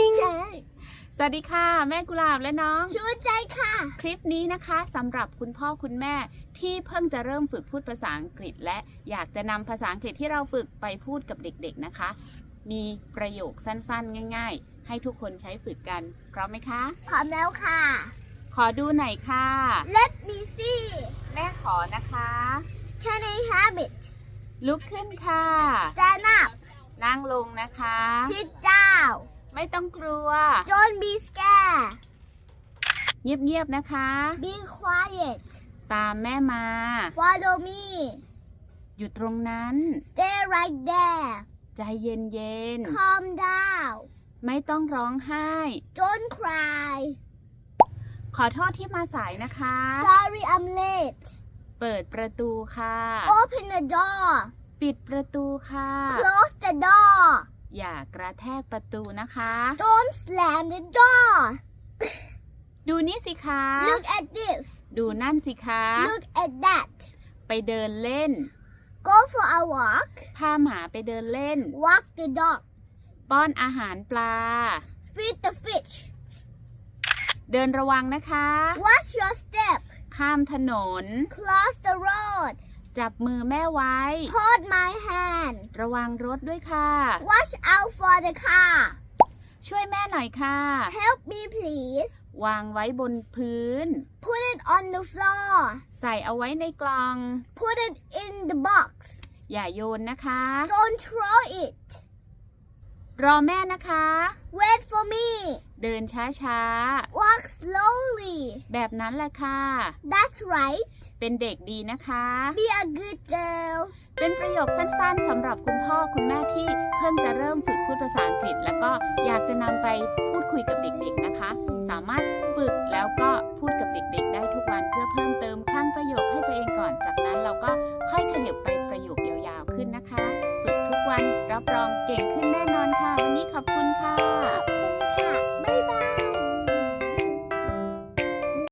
ติ้งใจสวัสดีค่ะ แม่กุหลาบและน้อง ชูใจค่ะ คลิปนี้นะคะสำหรับคุณพ่อคุณแม่ที่เพิ่งจะเริ่มฝึกพูดภาษาอังกฤษ และอยากจะนำภาษาอังกฤษที่เราฝึกไปพูดกับเด็กๆนะคะ มีประโยคสั้นๆ ง่าย ๆ ให้ทุกคนใช้ฝึกกันพร้อมไหมคะพร้อมแล้วค่ะ ขอดูหน่อยค่ะ Let me see แม่ขอนะคะ Can I have it ลุกขึ้นค่ะ Stand up นั่งลงนะคะ Sit down ไม่ต้องกลัว Don't be scared เงียบๆนะคะ Be quiet ตามแม่มา Follow me อยู่ตรงนั้น Stay right there ใจเย็น Calm down ๆ ไม่ต้องร้องไห้ Don't cry ขอโทษที่มาสายนะคะ Sorry I'm late เปิดประตูค่ะ Open the door ปิดประตูค่ะ Close the door อย่ากระแทกประตูนะคะ Don't slam the door ดูนี่สิคะ Look at this ดูนั่นสิคะ Look at that ไปเดินเล่น Go for a walk พาหมาไปเดินเล่น Walk the dog ป้อนอาหารปลา Feed the fish เดินระวังนะคะ Watch your step ข้ามถนน Cross the road จับมือแม่ไว้ Hold my hand ระวังรถด้วยค่ะ Watch out for the car ช่วยแม่หน่อยค่ะ Help me please วางไว้บนพื้น Put it on the floor ใส่เอาไว้ในกล่อง Put it in the box อย่าโยนนะคะ Don't throw it รอแม่นะคะ Wait for me เดินช้า Walk slowly ๆ แบบนั้นแหละค่ะ That's right เป็นเด็กดีนะคะ Be a good girl เป็นประโยคสั้นๆสำหรับคุณพ่อคุณแม่ที่เพิ่งจะเริ่มฝึกพูดภาษาอังกฤษ แล้วก็อยากจะนำไปพูดคุยกับเด็กๆนะคะ สามารถฝึกแล้วก็พูดกับเด็กๆ ได้ทุกวันเพื่อเพิ่มเติมคลั่งประโยคให้ตัวเองก่อน จากนั้นเราก็ค่อยขยับไปประโยคยาวๆขึ้นนะคะ ฝึกทุกวันรับรองเก่งขึ้น